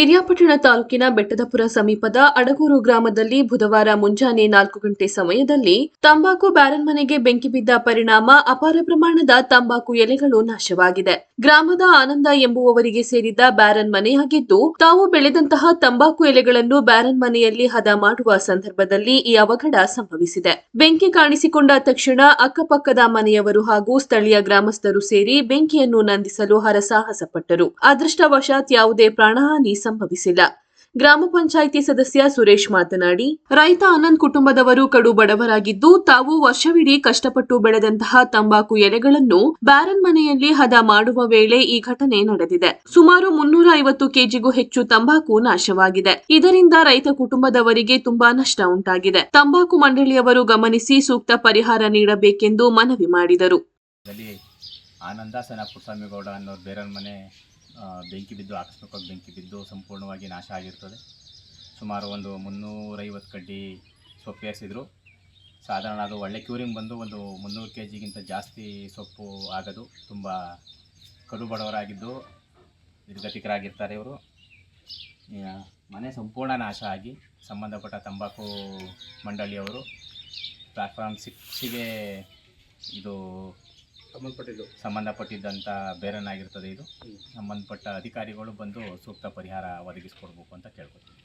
ಪಿರಿಯಾಪಟ್ಟಣ ತಾಲೂಕಿನ ಬೆಟ್ಟದಪುರ ಸಮೀಪದ ಅಡಗೂರು ಗ್ರಾಮದಲ್ಲಿ ಬುಧವಾರ ಮುಂಜಾನೆ ನಾಲ್ಕು ಗಂಟೆ ಸಮಯದಲ್ಲಿ ತಂಬಾಕು ಬ್ಯಾರನ್ ಮನೆಗೆ ಬೆಂಕಿ ಬಿದ್ದ ಪರಿಣಾಮ ಅಪಾರ ಪ್ರಮಾಣದ ತಂಬಾಕು ಎಲೆಗಳು ನಾಶವಾಗಿದೆ. ಗ್ರಾಮದ ಆನಂದ ಎಂಬುವವರಿಗೆ ಸೇರಿದ ಬ್ಯಾರನ್ ಮನೆಯಾಗಿದ್ದು ತಾವು ಬೆಳೆದಂತಹ ತಂಬಾಕು ಎಲೆಗಳನ್ನು ಬ್ಯಾರನ್ ಮನೆಯಲ್ಲಿ ಹದ ಮಾಡುವ ಸಂದರ್ಭದಲ್ಲಿ ಈ ಅವಘಡ ಸಂಭವಿಸಿದೆ. ಬೆಂಕಿ ಕಾಣಿಸಿಕೊಂಡ ತಕ್ಷಣ ಅಕ್ಕಪಕ್ಕದ ಮನೆಯವರು ಹಾಗೂ ಸ್ಥಳೀಯ ಗ್ರಾಮಸ್ಥರು ಸೇರಿ ಬೆಂಕಿಯನ್ನು ನಂದಿಸಲು ಹರಸಾಹಸ ಪಟ್ಟರು ಅದೃಷ್ಟವಶಾತ್ ಯಾವುದೇ ಪ್ರಾಣಹಾನಿ ಸಂಭವಿಸಿಲ್ಲ. ಗ್ರಾಮ ಪಂಚಾಯಿತಿ ಸದಸ್ಯ ಸುರೇಶ್ ಮಾತನಾಡಿ, ರೈತ ಆನಂದ್ ಕುಟುಂಬದವರು ಕಡು ಬಡವರಾಗಿದ್ದು ತಾವು ವರ್ಷವಿಡೀ ಕಷ್ಟಪಟ್ಟು ಬೆಳೆದಂತಹ ತಂಬಾಕು ಎಲೆಗಳನ್ನು ಬ್ಯಾರನ್ ಮನೆಯಲ್ಲಿ ಹದ ಮಾಡುವ ವೇಳೆ ಈ ಘಟನೆ ನಡೆದಿದೆ. ಸುಮಾರು ಮುನ್ನೂರ ಐವತ್ತು ಕೆಜಿಗೂ ಹೆಚ್ಚು ತಂಬಾಕು ನಾಶವಾಗಿದೆ. ಇದರಿಂದ ರೈತ ಕುಟುಂಬದವರಿಗೆ ತುಂಬಾ ನಷ್ಟ ಉಂಟಾಗಿದೆ. ತಂಬಾಕು ಮಂಡಳಿಯವರು ಗಮನಿಸಿ ಸೂಕ್ತ ಪರಿಹಾರ ನೀಡಬೇಕೆಂದು ಮನವಿ ಮಾಡಿದರು. ಆನಂದ ಅನ್ನೋರು ಬೇರೆಯವ್ರ ಮನೆ ಬೆಂಕಿ ಬಿದ್ದು ಆಕಸ್ಮಿಕವಾಗಿ ಬೆಂಕಿ ಬಿದ್ದು ಸಂಪೂರ್ಣವಾಗಿ ನಾಶ ಆಗಿರ್ತದೆ. ಸುಮಾರು ಒಂದು ಮುನ್ನೂರೈವತ್ತು ಕಡ್ಡಿ ಸೊಪ್ಪು ಎಸಿದ್ರು. ಸಾಧಾರಣ ಅದು ಒಳ್ಳೆ ಕ್ಯೂರಿಂಗ್ ಬಂದು ಒಂದು ಮುನ್ನೂರು ಕೆ ಜಿಗಿಂತ ಜಾಸ್ತಿ ಸೊಪ್ಪು ಆಗೋದು. ತುಂಬ ಕಡು ಬಡವರಾಗಿದ್ದು ನಿರ್ಗತಿಕರಾಗಿರ್ತಾರೆ ಇವರು. ಮನೆ ಸಂಪೂರ್ಣ ನಾಶ ಆಗಿ ಸಂಬಂಧಪಟ್ಟ ತಂಬಾಕು ಮಂಡಳಿಯವರು ಪ್ಲಾಟ್ಫಾರ್ಮ್ ಸಿಕ್ಸಿಗೆ ಇದು ಸಂಬಂಧಪಟ್ಟಿದ್ದು? ಸಂಬಂಧಪಟ್ಟಿದ್ದಂಥ ಬೇರನಾಗಿರ್ತದೆ ಇದು. ಸಂಬಂಧಪಟ್ಟ ಅಧಿಕಾರಿಗಳು ಬಂದು ಸೂಕ್ತ ಪರಿಹಾರ ಒದಗಿಸ್ಕೊಡ್ಬೇಕು ಅಂತ ಕೇಳ್ಕೊತೀನಿ